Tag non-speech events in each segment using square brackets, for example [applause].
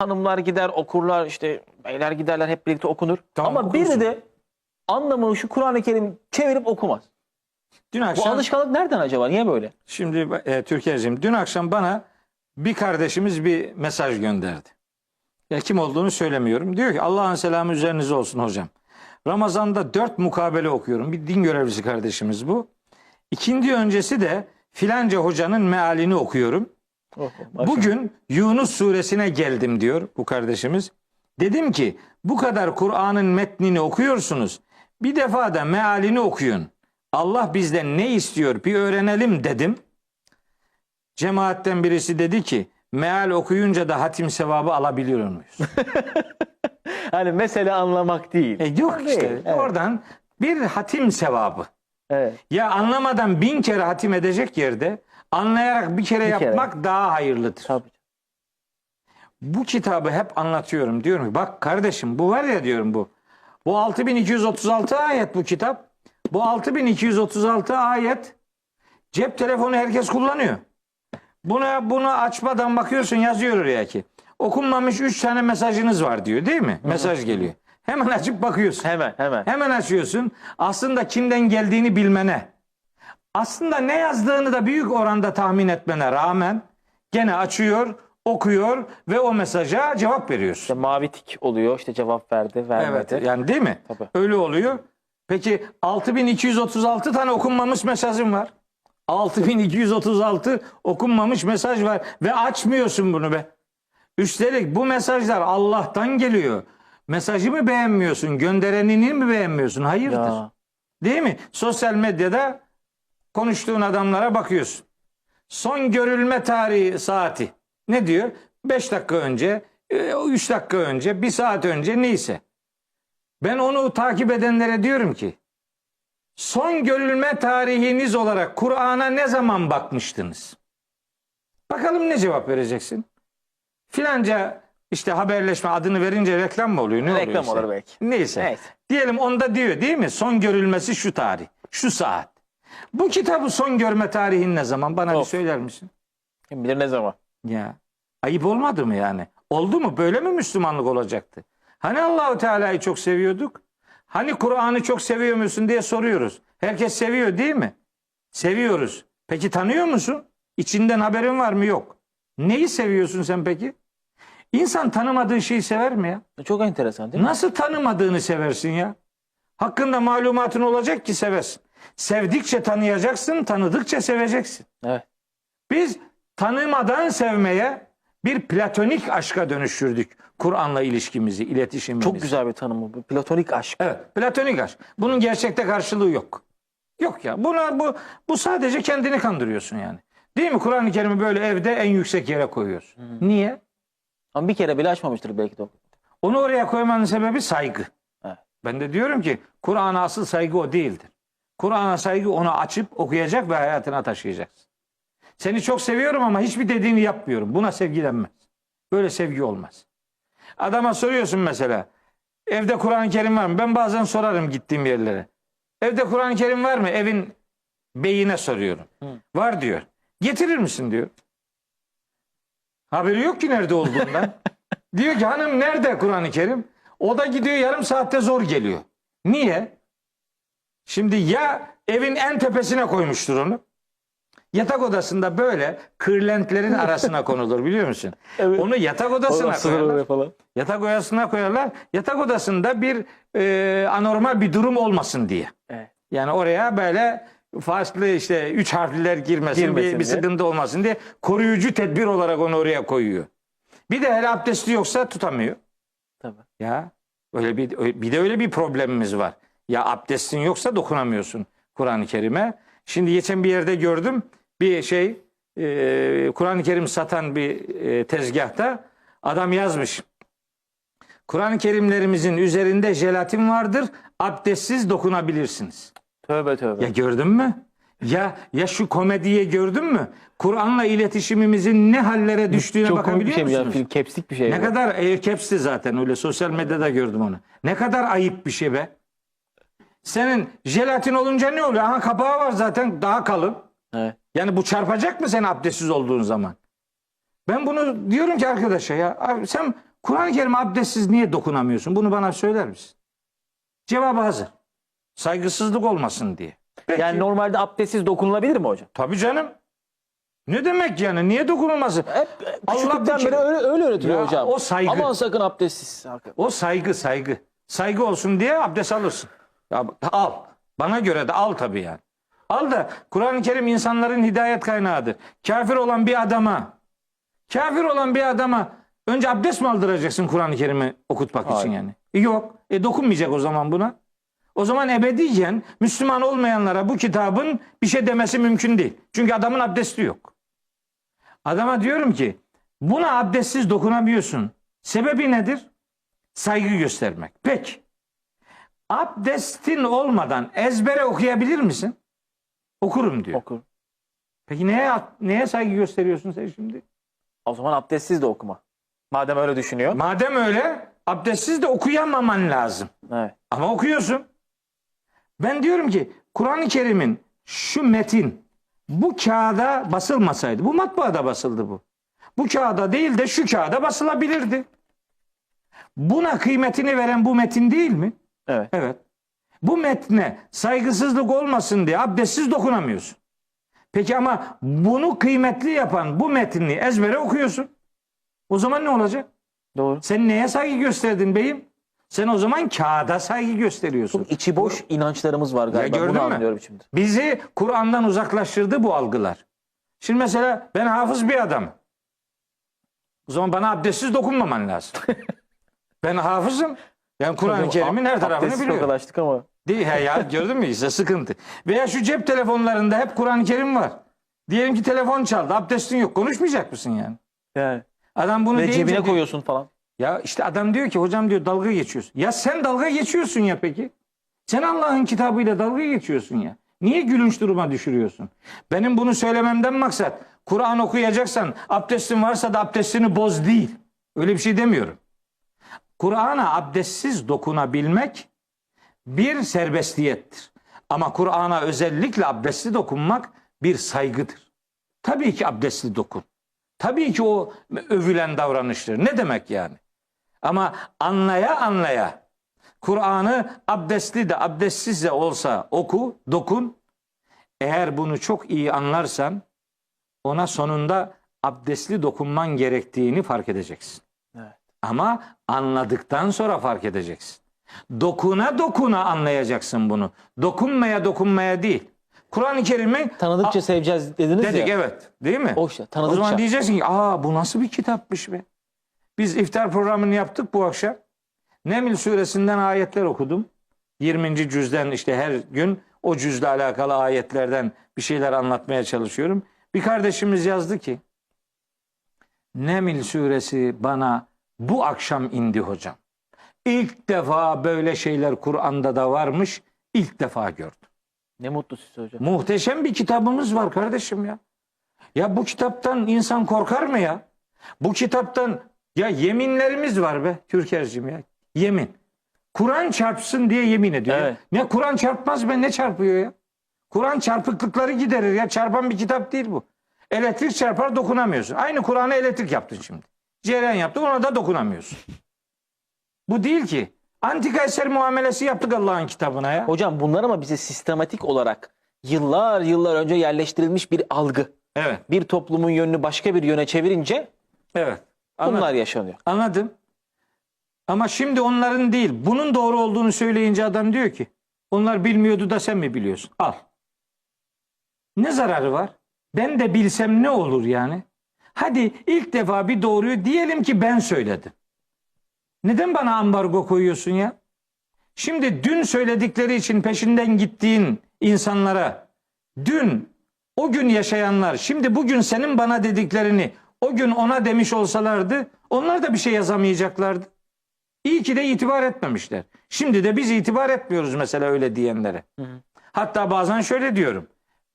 hanımlar gider okurlar işte beyler giderler hep birlikte okunur. Tamam, Ama biri okursun. de anlamını şu Kur'an-ı Kerim çevirip okumaz. Dün Bu akşam alışkanlık nereden acaba? Niye böyle? şimdi e, Türkiye'cim dün akşam bana bir kardeşimiz bir mesaj gönderdi. Ya kim olduğunu söylemiyorum. Diyor ki Allah'ın selamı üzerinize olsun hocam. Ramazan'da dört mukabele okuyorum. Bir din görevlisi kardeşimiz bu. İkindi öncesi de filanca hocanın mealini okuyorum. Oh, maşallah. Bugün Yunus suresine geldim diyor bu kardeşimiz. Dedim ki bu kadar Kur'an'ın metnini okuyorsunuz. Bir defa da mealini okuyun. Allah bizden ne istiyor bir öğrenelim dedim. Cemaatten birisi dedi ki meal okuyunca da hatim sevabı alabiliyor muyuz? [laughs] Hani mesele anlamak değil. E yok Değil, işte evet. oradan bir hatim sevabı. Evet. Ya anlamadan bin kere hatim edecek yerde anlayarak bir kere Bir kere. yapmak daha hayırlıdır. Tabii. Bu kitabı hep anlatıyorum. Diyorum ki bak kardeşim bu var ya diyorum bu. Bu 6236 ayet bu kitap. Bu 6236 ayet cep telefonu herkes kullanıyor. Buna bunu açmadan bakıyorsun yazıyor oraya ki. Okunmamış 3 tane mesajınız var diyor değil mi? Mesaj geliyor. Hemen açıp bakıyorsun. Hemen hemen. Hemen açıyorsun. Aslında kimden geldiğini bilmene. Aslında ne yazdığını da büyük oranda tahmin etmene rağmen gene açıyor, okuyor ve o mesaja cevap veriyorsun. İşte mavi tik oluyor. işte cevap verdi, vermedi. Evet yani değil mi? Tabii. Öyle oluyor. Peki 6236 tane okunmamış mesajım var. 6236 okunmamış mesaj var ve açmıyorsun bunu be. Üstelik bu mesajlar Allah'tan geliyor. Mesajı mı beğenmiyorsun? Gönderenini mi beğenmiyorsun? Hayırdır? Ya. Değil mi? Sosyal medyada konuştuğun adamlara bakıyorsun. Son görülme tarihi saati. Ne diyor? 5 dakika önce, 3 dakika önce, 1 saat önce neyse. Ben onu takip edenlere diyorum ki son görülme tarihiniz olarak Kur'an'a ne zaman bakmıştınız? Bakalım ne cevap vereceksin? Filanca işte haberleşme adını verince reklam mı oluyor? Ne oluyor Reklam işte? olur belki. Neyse. Neyse. Diyelim onda diyor değil mi? Son görülmesi şu tarih, şu saat. Bu kitabı son görme tarihin ne zaman? Bana bir Of. söyler misin? Kim bilir ne zaman. Ya ayıp olmadı mı yani? Oldu mu? Böyle mi Müslümanlık olacaktı? Hani Allahu Teala'yı çok seviyorduk? Hani Kur'an'ı çok seviyor musun diye soruyoruz. Herkes seviyor değil mi? Seviyoruz. Peki tanıyor musun? İçinden haberin var mı? Yok. Neyi seviyorsun sen peki? İnsan tanımadığı şeyi sever mi ya? Çok enteresan değil mi? Nasıl tanımadığını seversin ya? Hakkında malumatın olacak ki seversin. Sevdikçe tanıyacaksın, tanıdıkça seveceksin. Evet. Biz tanımadan sevmeye bir platonik aşka dönüştürdük Kur'an'la ilişkimizi, iletişimimizi. Çok güzel bir tanımı. bu. Platonik aşk. Evet, platonik aşk. Bunun gerçekte karşılığı yok. Yok ya. Buna bu bu sadece kendini kandırıyorsun yani. Değil mi? Kur'an-ı Kerim'i böyle evde en yüksek yere koyuyorsun. Niye? Ama bir kere bile açmamıştır belki de. Onu oraya koymanın sebebi saygı. Evet. Ben de diyorum ki Kur'an'a asıl saygı o değildir. Kur'an'a saygı onu açıp okuyacak ve hayatına taşıyacaksın. Seni çok seviyorum ama hiçbir dediğini yapmıyorum. Buna sevgi denmez. Böyle sevgi olmaz. Adama soruyorsun mesela. Evde Kur'an-ı Kerim var mı? Ben bazen sorarım gittiğim yerlere. Evde Kur'an-ı Kerim var mı? Evin beyine soruyorum. Var diyor. Getirir misin diyor. Haberi yok ki nerede olduğundan. [laughs] diyor ki hanım nerede Kur'an-ı Kerim? O da gidiyor yarım saatte zor geliyor. Niye? Şimdi ya evin en tepesine koymuştur onu. Yatak odasında böyle kırlentlerin [laughs] arasına konulur biliyor musun? Evet. Onu yatak odasına koyarlar. falan. Yatak odasına koyarlar. Yatak odasında bir e, anormal bir durum olmasın diye. Evet. Yani oraya böyle farklı işte üç harfliler girmesin, Girmesin bir, bir sıkıntı olmasın diye koruyucu tedbir olarak onu oraya koyuyor. Bir de hele abdesti yoksa tutamıyor. Tabii. Ya öyle bir bir de öyle bir problemimiz var. Ya abdestin yoksa dokunamıyorsun Kur'an-ı Kerim'e. Şimdi geçen bir yerde gördüm bir şey e, Kur'an-ı Kerim satan bir e, tezgahta adam yazmış. Kur'an-ı Kerimlerimizin üzerinde jelatin vardır. Abdestsiz dokunabilirsiniz. Tövbe tövbe. Ya gördün mü? Ya ya şu komediye gördün mü? Kur'an'la iletişimimizin ne hallere düştüğüne Çok komik bir bakabiliyor şey ya. musunuz? Film, Kepslik bir şey. Ne bu. kadar aircaps'ti zaten öyle sosyal medyada gördüm onu. Ne kadar ayıp bir şey be. Senin jelatin olunca ne oluyor? Aha kapağı var zaten daha kalın. Evet. Yani bu çarpacak mı sen abdestsiz olduğun zaman? Ben bunu diyorum ki arkadaşa ya abi sen Kur'an-ı Kerim abdestsiz niye dokunamıyorsun? Bunu bana söyler misin? Cevabı hazır. Saygısızlık olmasın diye. Peki. Yani normalde abdestsiz dokunulabilir mi hocam? Tabii canım. Ne demek yani? Niye dokunulması? Hep Allah küçüklükten beri öyle, öyle öğretiliyor Ya hocam. o saygı. Aman sakın abdestsiz. O saygı saygı. Saygı olsun diye abdest alırsın. Ya al. Bana göre de al tabii yani. Al da Kur'an-ı Kerim insanların hidayet kaynağıdır. Kafir olan bir adama kafir olan bir adama önce abdest mi aldıracaksın Kur'an-ı Kerim'i okutmak için Hayır. yani? E yok. E dokunmayacak o zaman buna. O zaman ebediyen Müslüman olmayanlara bu kitabın bir şey demesi mümkün değil. Çünkü adamın abdesti yok. Adama diyorum ki buna abdestsiz dokunamıyorsun. Sebebi nedir? Saygı göstermek. Peki. Abdestin olmadan ezbere okuyabilir misin? Okurum diyor. Okur. Peki neye neye saygı gösteriyorsun sen şimdi? O zaman abdestsiz de okuma. Madem öyle düşünüyor. Madem öyle abdestsiz de okuyamaman lazım. Evet. Ama okuyorsun. Ben diyorum ki Kur'an-ı Kerim'in şu metin bu kağıda basılmasaydı, bu matbaada basıldı bu. Bu kağıda değil de şu kağıda basılabilirdi. Buna kıymetini veren bu metin değil mi? Evet. Evet. Bu metne saygısızlık olmasın diye abdestsiz dokunamıyorsun. Peki ama bunu kıymetli yapan bu metni ezbere okuyorsun. O zaman ne olacak? Doğru. Sen neye saygı gösterdin beyim? Sen o zaman kağıda saygı gösteriyorsun. Çok içi boş inançlarımız var galiba. gördün Bunu mü? anlıyorum şimdi. Bizi Kur'an'dan uzaklaştırdı bu algılar. Şimdi mesela ben hafız bir adamım. O zaman bana abdestsiz dokunmaman lazım. [laughs] ben hafızım. Ben Kur'an-ı Kerim'in her tarafını biliyorum. tokalaştık ama. Değil he ya gördün mü işte sıkıntı. Veya şu cep telefonlarında hep Kur'an-ı Kerim var. Diyelim ki telefon çaldı abdestin yok konuşmayacak mısın yani? Yani. Adam bunu Ve deyince cebine diyor- koyuyorsun falan. Ya işte adam diyor ki hocam diyor dalga geçiyorsun. Ya sen dalga geçiyorsun ya peki. Sen Allah'ın kitabıyla dalga geçiyorsun ya. Niye gülünç duruma düşürüyorsun? Benim bunu söylememden maksat Kur'an okuyacaksan abdestin varsa da abdestini boz değil. Öyle bir şey demiyorum. Kur'an'a abdestsiz dokunabilmek bir serbestiyettir. Ama Kur'an'a özellikle abdestli dokunmak bir saygıdır. Tabii ki abdestli dokun. Tabii ki o övülen davranıştır. Ne demek yani? Ama anlaya anlaya Kur'an'ı abdestli de abdestsiz de olsa oku, dokun. Eğer bunu çok iyi anlarsan ona sonunda abdestli dokunman gerektiğini fark edeceksin. Ama anladıktan sonra fark edeceksin. Dokuna dokuna anlayacaksın bunu. Dokunmaya dokunmaya değil. Kur'an-ı Kerim'i Tanıdıkça A- seveceğiz dediniz dedik ya. evet. Değil mi? O işte O tanıdıkça. zaman diyeceksin ki aa bu nasıl bir kitapmış be. Biz iftar programını yaptık bu akşam. Neml suresinden ayetler okudum. 20. cüzden işte her gün o cüzle alakalı ayetlerden bir şeyler anlatmaya çalışıyorum. Bir kardeşimiz yazdı ki Neml suresi bana bu akşam indi hocam. İlk defa böyle şeyler Kur'an'da da varmış. İlk defa gördüm. Ne mutlu size hocam. Muhteşem bir kitabımız var kardeşim ya. Ya bu kitaptan insan korkar mı ya? Bu kitaptan ya yeminlerimiz var be Türker'cim ya. Yemin. Kur'an çarpsın diye yemin ediyor. ya. Evet. Ne Kur'an çarpmaz be ne çarpıyor ya? Kur'an çarpıklıkları giderir ya. Çarpan bir kitap değil bu. Elektrik çarpar dokunamıyorsun. Aynı Kur'an'a elektrik yaptın şimdi. Cereyan yaptı ona da dokunamıyorsun. Bu değil ki. Antika eser muamelesi yaptık Allah'ın kitabına ya. Hocam bunlar ama bize sistematik olarak yıllar yıllar önce yerleştirilmiş bir algı. Evet. Bir toplumun yönünü başka bir yöne çevirince Evet. bunlar Anladım. yaşanıyor. Anladım. Ama şimdi onların değil, bunun doğru olduğunu söyleyince adam diyor ki, onlar bilmiyordu da sen mi biliyorsun? Al. Ne zararı var? Ben de bilsem ne olur yani? Hadi ilk defa bir doğruyu diyelim ki ben söyledim. Neden bana ambargo koyuyorsun ya? Şimdi dün söyledikleri için peşinden gittiğin insanlara, dün o gün yaşayanlar, şimdi bugün senin bana dediklerini o gün ona demiş olsalardı, onlar da bir şey yazamayacaklardı. İyi ki de itibar etmemişler. Şimdi de biz itibar etmiyoruz mesela öyle diyenlere. Hatta bazen şöyle diyorum.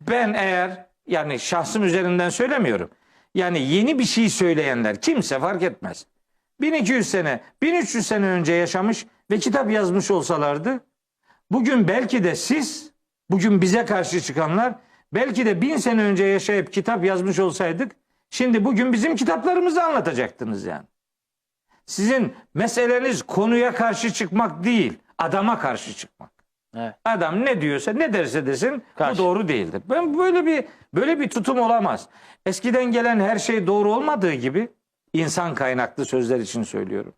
Ben eğer yani şahsım üzerinden söylemiyorum. Yani yeni bir şey söyleyenler kimse fark etmez. 1200 sene, 1300 sene önce yaşamış ve kitap yazmış olsalardı bugün belki de siz, bugün bize karşı çıkanlar belki de bin sene önce yaşayıp kitap yazmış olsaydık şimdi bugün bizim kitaplarımızı anlatacaktınız yani. Sizin meseleniz konuya karşı çıkmak değil, adama karşı çıkmak. Evet. Adam ne diyorsa ne derse desin Karşı. bu doğru değildir. Ben böyle bir böyle bir tutum olamaz. Eskiden gelen her şey doğru olmadığı gibi insan kaynaklı sözler için söylüyorum.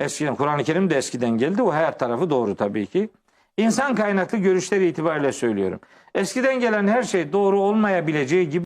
Eskiden Kur'an-ı Kerim de eskiden geldi. O her tarafı doğru tabii ki. İnsan kaynaklı görüşleri itibariyle söylüyorum. Eskiden gelen her şey doğru olmayabileceği gibi